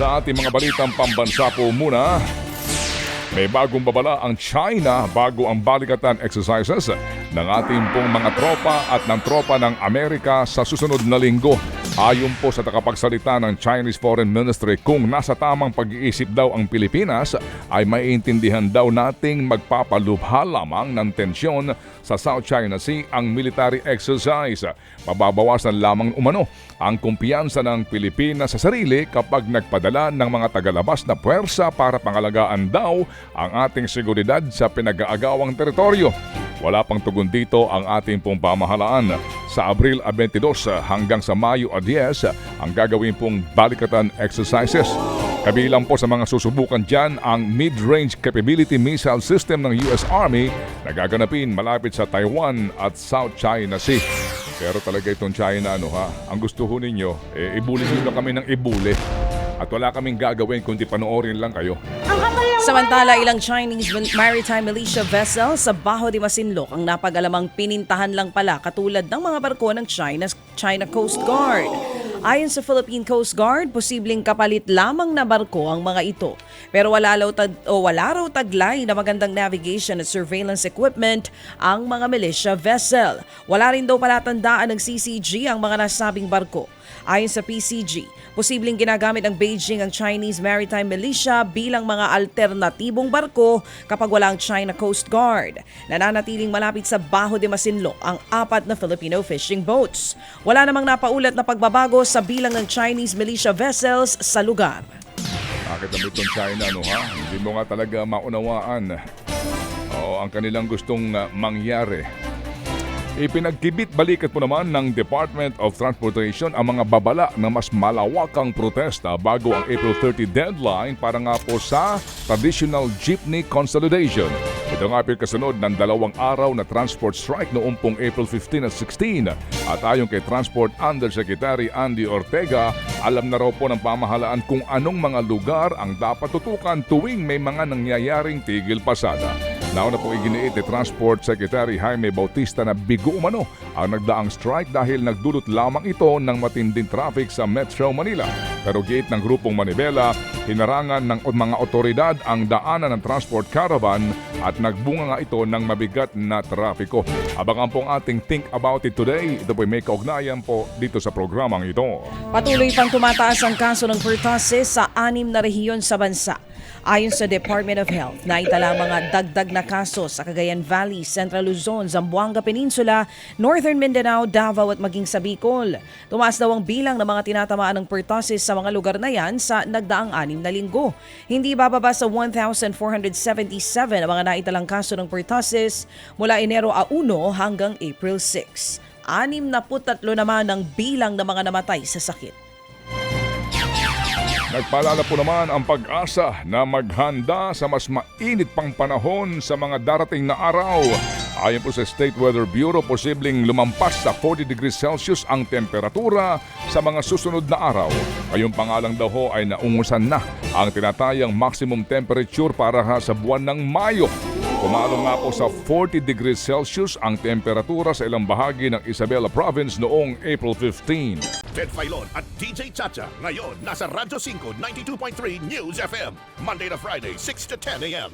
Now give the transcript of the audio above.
Sa ating mga balitang pambansa po muna, may bagong babala ang China bago ang balikatan exercises ng ating pong mga tropa at ng tropa ng Amerika sa susunod na linggo. Ayon po sa takapagsalita ng Chinese Foreign Ministry kung nasa tamang pag-iisip daw ang Pilipinas ay maiintindihan daw nating magpapalubha lamang ng tensyon sa South China Sea ang military exercise. Mababawasan lamang umano ang kumpiyansa ng Pilipinas sa sarili kapag nagpadala ng mga tagalabas na puwersa para pangalagaan daw ang ating seguridad sa pinag-aagawang teritoryo. Wala pang tugon dito ang ating pong. Sa Abril 22 hanggang sa Mayo 10 ang gagawin pong balikatan exercises. Kabilang po sa mga susubukan dyan ang Mid-Range Capability Missile System ng US Army na gaganapin malapit sa Taiwan at South China Sea. Pero talaga itong China, ano ha, ang gusto ho ninyo, eh, ibuli nyo kami ng ibuli. At wala kaming gagawin kundi panoorin lang kayo. Samantala, ilang Chinese maritime militia vessel sa Baho de Masinloc ang napag-alamang pinintahan lang pala katulad ng mga barko ng China, China Coast Guard. Ayon sa Philippine Coast Guard, posibleng kapalit lamang na barko ang mga ito. Pero wala, raw tag, o wala raw taglay na magandang navigation at surveillance equipment ang mga militia vessel. Wala rin daw palatandaan ng CCG ang mga nasabing barko. Ayon sa PCG, posibleng ginagamit ng Beijing ang Chinese Maritime Militia bilang mga alternatibong barko kapag wala ang China Coast Guard. Nananatiling malapit sa Baho de Masinloc ang apat na Filipino fishing boats. Wala namang napaulat na pagbabago sa bilang ng Chinese militia vessels sa lugar. Bakit naman itong China, no ha? Hindi mo nga talaga maunawaan. Oo, ang kanilang gustong uh, mangyari. Ipinagkibit balikat mo naman ng Department of Transportation ang mga babala na mas malawakang protesta bago ang April 30 deadline para nga po sa traditional jeepney consolidation. Ito nga po kasunod ng dalawang araw na transport strike noong pong April 15 at 16. At ayon kay Transport Undersecretary Andy Ortega, alam na raw po ng pamahalaan kung anong mga lugar ang dapat tutukan tuwing may mga nangyayaring tigil pasada. Nauna po iginiit ni Transport Secretary Jaime Bautista na bigo umano ang nagdaang strike dahil nagdulot lamang ito ng matinding traffic sa Metro Manila. Pero giit ng grupong Manibela, hinarangan ng mga otoridad ang daanan ng transport caravan at nagbunga nga ito ng mabigat na trapiko. Abangan po ang ating Think About It Today. Ito po may kaugnayan po dito sa programang ito. Patuloy pang tumataas ang kaso ng pertussis sa anim na rehiyon sa bansa. Ayon sa Department of Health, naitala mga dagdag na kaso sa Cagayan Valley, Central Luzon, Zamboanga Peninsula, Northern Mindanao, Davao at maging sa Bicol. Tumaas daw ang bilang ng mga tinatamaan ng pertussis sa mga lugar na yan sa nagdaang anim na linggo. Hindi bababa sa 1,477 ang mga naitalang kaso ng pertussis mula Enero a 1 hanggang April 6. Anim na putatlo naman ang bilang ng mga namatay sa sakit. Nagpaalala po naman ang pag-asa na maghanda sa mas mainit pang panahon sa mga darating na araw. Ayon po sa State Weather Bureau, posibleng lumampas sa 40 degrees Celsius ang temperatura sa mga susunod na araw. Ngayong pangalang daw ho ay naungusan na ang tinatayang maximum temperature para sa buwan ng Mayo. Pumalo nga po sa 40 degrees Celsius ang temperatura sa ilang bahagi ng Isabela Province noong April 15. Ted Filon at DJ Chacha. Ngayon, nasa Radyo 5, 92.3 News FM. Monday to Friday, 6 to 10 a.m.